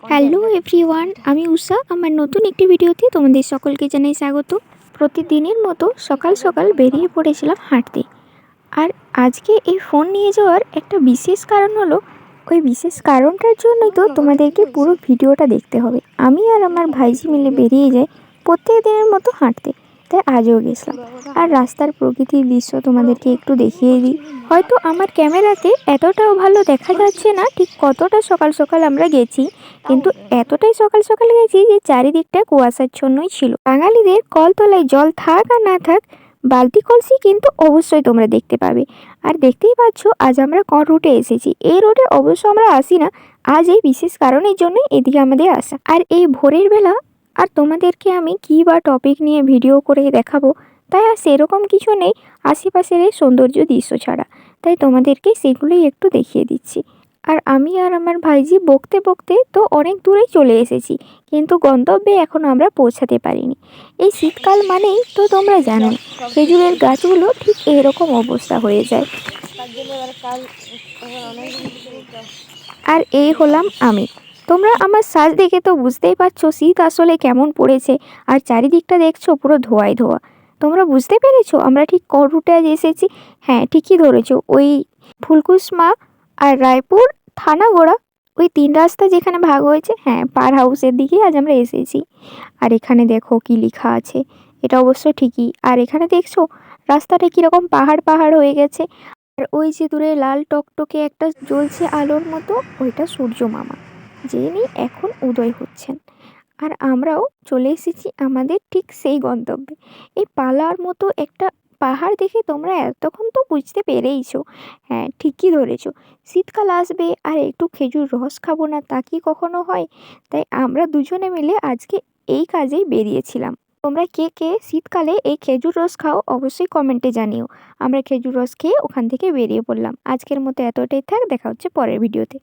Hello everyone, আমি উষা। আমার নতুন একটি ভিডিওতে তোমাদের সকলকে জানাই স্বাগত। প্রতিদিনের মতো সকাল সকাল বেরিয়ে পড়েছিলাম হাঁটতে। আর আজকে এই ফোন নিয়ে যাওয়ার একটা বিশেষ কারণ হলো, ওই বিশেষ কারণটার জন্যই তো তোমাদেরকে পুরো ভিডিওটা দেখতে হবে। আমি আর আমার ভাইজি মিলে বেরিয়ে যাই প্রত্যেক দিনের মতো হাঁটতে। তাই আজও গেছিলাম। আর রাস্তার প্রকৃতির দৃশ্য তোমাদেরকে একটু দেখিয়ে দিই। হয়তো আমার ক্যামেরাতে এতটাও ভালো দেখা যাচ্ছে না, ঠিক কতটা সকাল সকাল আমরা গেছি, কিন্তু এতটাই সকাল সকাল গেছি যে চারিদিকটা কুয়াশাচ্ছন্নই ছিল। বাঙালিদের কলতলায় জল থাক আর না থাক, বালতি কলসি কিন্তু অবশ্যই তোমরা দেখতে পাবে। আর দেখতেই পাচ্ছ, আজ আমরা কোন রুটে এসেছি? এই রুটে অবশ্য আমরা আসি না, আজ এই বিশেষ কারণের জন্যই এদিকে আমাদের আসা। আর এই ভোরের বেলা আর তোমাদেরকে আমি কী বা টপিক নিয়ে ভিডিও করে দেখাবো, তাই আর সেরকম কিছু নেই, আশেপাশের এই সৌন্দর্য দৃশ্য ছাড়া। তাই তোমাদেরকে সেগুলোই একটু দেখিয়ে দিচ্ছি। আর আমি আর আমার ভাইজি বকতে বকতে তো অনেক দূরেই চলে এসেছি, কিন্তু গন্তব্যে এখন আমরা পৌঁছাতে পারিনি। এই শীতকাল মানেই তো তোমরা জানো, খেজুরের গাছগুলো ঠিক এরকম অবস্থা হয়ে যায়। আর এই হলাম আমি। তোমরা আমার সাজ দেখে তো বুঝতেই পারছ শীত আসলে কেমন পড়েছে। আর চারিদিকটা দেখছ পুরো ধোয়ায় ধোয়া। তোমরা বুঝতে পেরেছ? আমরা ঠিক কোন রুটে আজ এসেছি? হ্যাঁ ঠিকই ধরেছো। ওই ফুলকুসমা আর রায়পুর থানাগোড়া, ওই তিন রাস্তা যেখানে ভাগ হয়েছে হ্যাঁ পার হাউসের দিকেই আজ আমরা এসেছি। আর এখানে দেখো কি লেখা আছে, এটা অবশ্য ঠিকই। আর এখানে দেখছ রাস্তাটা কীরকম পাহাড় পাহাড় হয়ে গেছে। আর ওই যে দূরে লাল টকটকে একটা জ্বলছে আলোর মতো, ওইটা সূর্য মামা। যিনি এখন উদয় হচ্ছেন। আর আমরাও চলে এসেছি আমাদের ঠিক সেই গন্তব্যে। এই পালার মতো একটা পাহাড় দেখে তোমরা এতক্ষণ তো বুঝতে পেরেইছো। হ্যাঁ ঠিকই ধরেছো। শীতকাল আসবে, আর একটু খেজুর রস খাব না তা কি কখনো হয়? তাই আমরা দুজনে মিলে আজকে এই কাজেই বেরিয়েছিলাম। তোমরা কে কে শীতকালে এই খেজুর রস খাও অবশ্যই কমেন্টে জানিও। আমরা খেজুর রস খেয়ে ওখান থেকে বেরিয়ে পড়লাম। আজকের মতো এতটাই থাক, দেখা হচ্ছে পরের ভিডিওতে।